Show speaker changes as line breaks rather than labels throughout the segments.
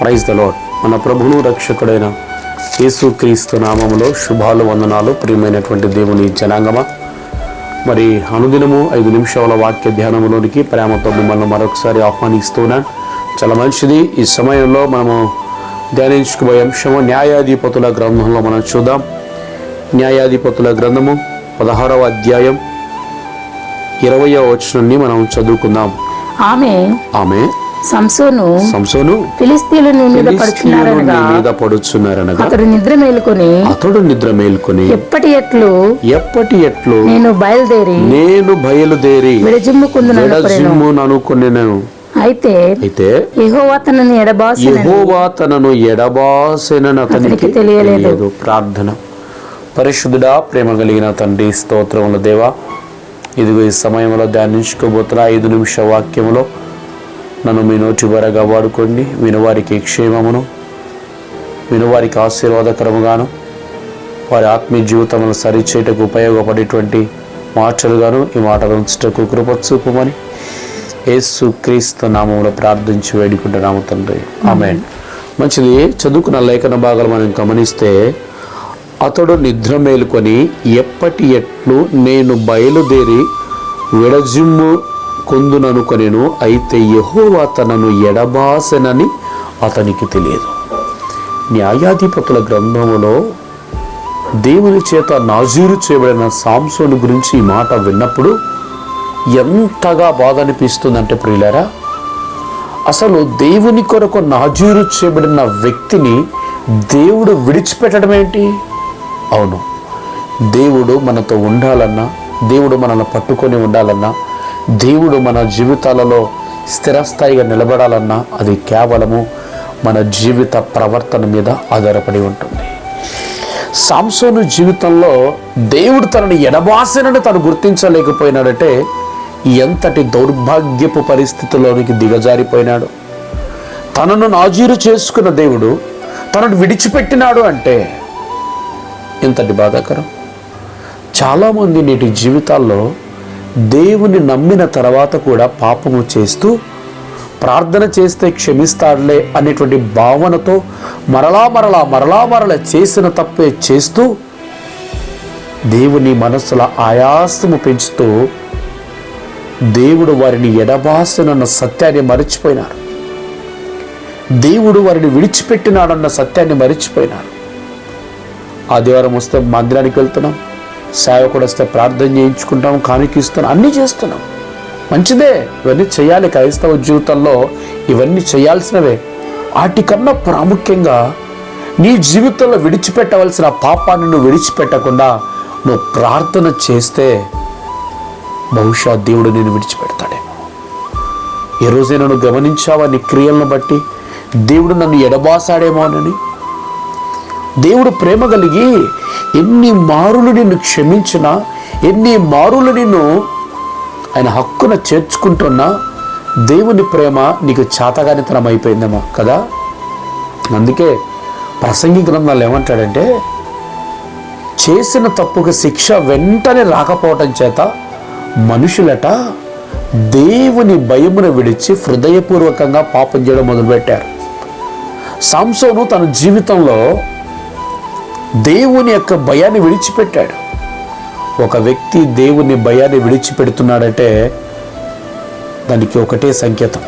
Praise the lord మన ప్రభును రక్షకుడైన యేసుక్రీస్తు నామములో శుభాలు వందనాలు ప్రియమైనటువంటి దేవుని జనాంగమ? మరి అనుదినము ఐదు నిమిషాల వాక్య ధ్యానంలోనికి ప్రేమతో మిమ్మల్ని మరొకసారి ఆహ్వానిస్తున్నాను చాలా మంచిది. ఈ సమయంలో మనము ధ్యానించుకుపోయే అంశము న్యాయాధిపతుల గ్రంథంలో మనం చూద్దాం. న్యాయాధిపతుల గ్రంథము పదహారవ అధ్యాయం ఇరవయో వచనాన్ని మనం చదువుకుందాం.
ఆమె
ఆమె
సంసోను
సంసోను
ఫిలిస్తీన్లు నీ మీద
ఫిలిష్తీయులు
పడుచున్నారనగా
నీ మీద పడుచున్నారనగా
అతడు నిద్ర మేలుకొని
అతడు నిద్ర మేల్కొని
ఎప్పటి ఎట్లు
ఎప్పటి ఎట్లు
నేను బయలుదేరి
నేను బయలుదేరి
విడజిమ్ముకుందునను
ఎడజిమ్మును అనుకునేను
అయితే
అయితే
యెహోవా తనని ఎడబాసిన
యెహోవా తనను ఎడబాసెనని అతనికి
తెలియలేదు.
ప్రార్థన. పరిశుద్ధుడా ప్రేమ కలిగిన తండ్రి స్తోత్రముల దేవా. ఇదిగో ఈ సమయంలో ధ్యానించుకోబోతున్న ఐదు నిమిష వాక్యములో నన్ను మీ నోటి వరగా వాడుకోండి. వినువారికి క్షేమమును వినువారికి ఆశీర్వాదకరముగాను వారి ఆత్మీయ జీవితమును సరిచేటకు ఉపయోగపడేటువంటి మాటలుగాను ఈ మాటలు ఉంచటకు కృపచూపమని యేసు క్రీస్తు నామంలో ప్రార్థించి వేడుకుంటున్నాము తండ్రి. ఆమె మంచిది చదువుకున్న లేఖన భాగాలు మనం గమనిస్తే అతడు నిద్ర మేలుకొని ఎప్పటి ఎట్లు నేను బయలుదేరి విడజిమ్ము కొందుననుకొనెను అయితే యహోవా తనను ఎడబాసెనని అతనికి తెలియదు. న్యాయాధిపతుల గ్రంథములో దేవుని చేత నాజీరు చేయబడిన సాంసోను గురించి ఈ మాట విన్నప్పుడు ఎంతగా బాధ అనిపిస్తుందంటే ప్రియులారా అసలు దేవుని కొరకు నాజీరు చేయబడిన వ్యక్తిని దేవుడు విడిచిపెట్టడం ఏంటి? అవును దేవుడు మనతో ఉండాలన్నా దేవుడు మనల్ని పట్టుకొని ఉండాలన్నా దేవుడు మన జీవితాలలో స్థిరస్థాయిగా నిలబడాలన్నా అది కేవలము మన జీవిత ప్రవర్తన మీద ఆధారపడి ఉంటుంది. సాంసోను జీవితంలో దేవుడు తనని ఎడబాసినని తను గుర్తించలేకపోయినాడంటే ఎంతటి దౌర్భాగ్యపు పరిస్థితుల్లోనికి దిగజారిపోయినాడు. తనను నాజీరు చేసుకున్న దేవుడు తనను విడిచిపెట్టినాడు అంటే ఎంతటి బాధాకరం. చాలామంది నేటి జీవితాల్లో దేవుని నమ్మిన తర్వాత కూడా పాపము చేస్తూ ప్రార్థన చేస్తే క్షమిస్తాడులే అనేటువంటి భావనతో మరలా మరలా మరలా మరలా చేసిన తప్పే చేస్తూ దేవుని మనసుల ఆయాసము పెంచుతూ దేవుడు వారిని ఎడబాసనన్న సత్యాన్ని మరిచిపోయినారు. దేవుడు వారిని విడిచిపెట్టినాడన్న సత్యాన్ని మరిచిపోయినారు. ఆదివారం వస్తే మందిరానికి వెళ్తున్నాం. సేవకుడు వస్తే ప్రార్థన చేయించుకుంటాం కానికిస్తున్నాం అన్నీ చేస్తున్నాం. మంచిదే ఇవన్నీ చేయాలి క్రైస్తవ జీవితంలో ఇవన్నీ చేయాల్సినవే. వాటికన్నా ప్రాముఖ్యంగా నీ జీవితంలో విడిచిపెట్టవలసిన పాపాన్ని నువ్వు విడిచిపెట్టకుండా నువ్వు ప్రార్థన చేస్తే బహుశా దేవుడు నేను విడిచిపెడతాడే. ఏ రోజైనా నువ్వు గమనించావా నీ క్రియలను బట్టి? దేవుడు నన్ను ఎడబాసాడేమోనని దేవుడు ప్రేమ కలిగి ఎన్ని మారులు నిన్ను క్షమించినా ఎన్ని మారులు నిన్ను ఆయన హక్కున చేర్చుకుంటున్నా దేవుని ప్రేమ నీకు చాతగానితనం అయిపోయిందేమో కదా? అందుకే ప్రసంగి గ్రంథాలు ఏమంటాడంటే చేసిన తప్పుకు శిక్ష వెంటనే రాకపోవటం చేత మనుషులట దేవుని భయమును విడిచి హృదయపూర్వకంగా పాపం చేయడం మొదలుపెట్టారు. సాంసోను తన జీవితంలో దేవుని యొక్క భయాన్ని విడిచిపెట్టాడు. ఒక వ్యక్తి దేవుని భయాన్ని విడిచిపెడుతున్నాడంటే దానికి ఒకటే సంకేతం.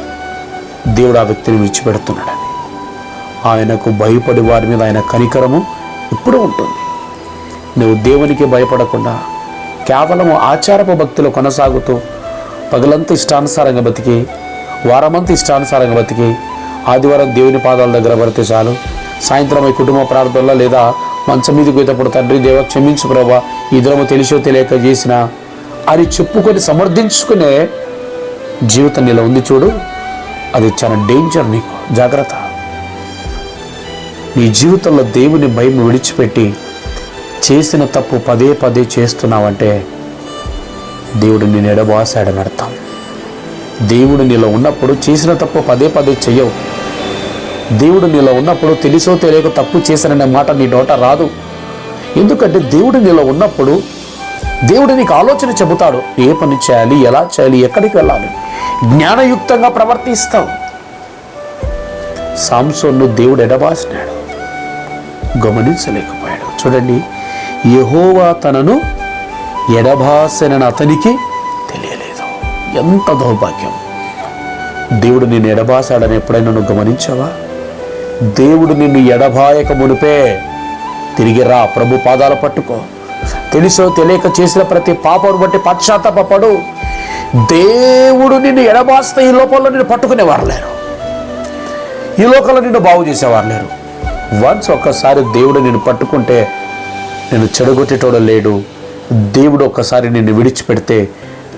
దేవుడు ఆ వ్యక్తిని విడిచిపెడుతున్నాడని ఆయనకు భయపడి వారి మీద ఆయన కనికరము ఇప్పుడు ఉంటుంది. నువ్వు దేవునికి భయపడకుండా కేవలం ఆచారపు భక్తిలో కొనసాగుతూ పగలంతా ఇష్టానుసారంగా బతికి వారమంతా ఇష్టానుసారంగా బతికి ఆదివారం దేవుని పాదాల దగ్గర పడితే చాలు సాయంత్రం ఈ కుటుంబ ప్రార్థనలో లేదా మంచం మీదకి పోయేటప్పుడు తండ్రి దేవ క్షమించు ప్రభా ఇద్దరము తెలిసో తెలియక చేసిన అని చెప్పుకొని సమర్థించుకునే జీవితం నీలో ఉంది చూడు. అది చాలా డేంజర్ నీకు. జాగ్రత్త. నీ జీవితంలో దేవుని భయం విడిచిపెట్టి చేసిన తప్పు పదే పదే చేస్తున్నావంటే దేవుడు నేను ఎడబాసాడని అర్థం. దేవుడు నీలో ఉన్నప్పుడు చేసిన తప్పు పదే పదే చెయ్యవు. దేవుడు నీలో ఉన్నప్పుడు తెలిసో తెలియక తప్పు చేశాననే మాట నీ నోట రాదు. ఎందుకంటే దేవుడు నీలో ఉన్నప్పుడు దేవుడు నీకు ఆలోచన చెబుతాడు ఏ పని చేయాలి ఎలా చేయాలి ఎక్కడికి వెళ్ళాలి. జ్ఞానయుక్తంగా ప్రవర్తిస్తావు. సాంసోన్ను దేవుడు ఎడబాసినాడు. గమనించలేకపోయాడు. చూడండి యహోవా తనను ఎడబాసనని అతనికి తెలియలేదు. ఎంత దౌర్భాగ్యం. దేవుడు నేను ఎడబాసాడని ఎప్పుడైనా నువ్వు గమనించావా? దేవుడు నిన్ను ఎడబాయక మునిపే. తిరిగి రా ప్రభు పాదాలు పట్టుకో. తెలుసో తెలియక చేసిన ప్రతి పాపను బట్టి పశ్చాత్తాపడు దేవుడు నిన్ను ఎడబాస్తే ఈ లోపంలో నిన్ను పట్టుకునేవారు లేరు. ఈ లోకంలో నిన్ను బాగు చేసేవారు లేరు. వన్స్ ఒక్కసారి దేవుడు నిన్ను పట్టుకుంటే నిన్ను చెడగొట్టేటోడు లేడు. దేవుడు ఒక్కసారి నిన్ను విడిచిపెడితే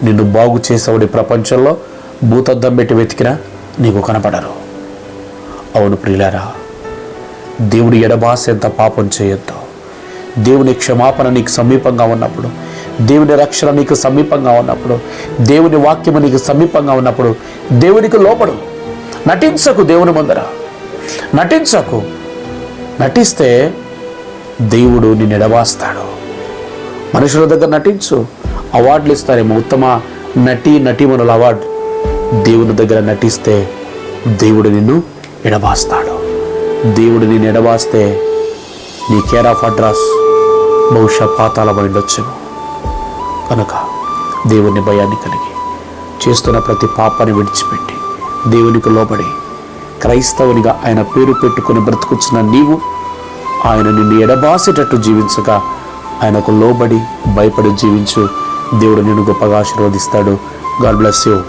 నిన్ను బాగు చేసేవాడి ప్రపంచంలో. భూతద్దం పెట్టి వెతికినా నీకు కనపడరు. అవును ప్రియులారా దేవుడు ఎడబాసేంత పాపం చేయొద్దు. దేవుని క్షమాపణ నీకు సమీపంగా ఉన్నప్పుడు దేవుని రక్షణ నీకు సమీపంగా ఉన్నప్పుడు దేవుని వాక్యము నీకు సమీపంగా ఉన్నప్పుడు దేవునికి లోపడు నటించకు దేవుని ముందర. నటించకు. నటిస్తే దేవుడు నిన్ను ఎడబాస్తాడు. మనుషుల దగ్గర నటించు. అవార్డులు ఇస్తారేమో ఉత్తమ నటి నటీమణుల అవార్డు. దేవుని దగ్గర నటిస్తే దేవుడు నిన్ను ఎడబాస్తాడు దేవుడు నేను ఎడబాస్తే నీ కేర్ ఆఫ్ అడ్రస్ బహుశా పాతాళమై ఉండొచ్చును. కనుక దేవుని భయాన్ని కలిగి చేస్తున్న ప్రతి పాపాన్ని విడిచిపెట్టి దేవునికి లోబడి క్రైస్తవునిగా ఆయన పేరు పెట్టుకుని బ్రతుకుతున్న నీవు ఆయన నిన్ను ఎడబాసేటట్టు జీవించగా ఆయనకు లోబడి భయపడి జీవించు. దేవుడు నిన్ను గొప్పగా ఆశీర్వదిస్తాడు. God bless you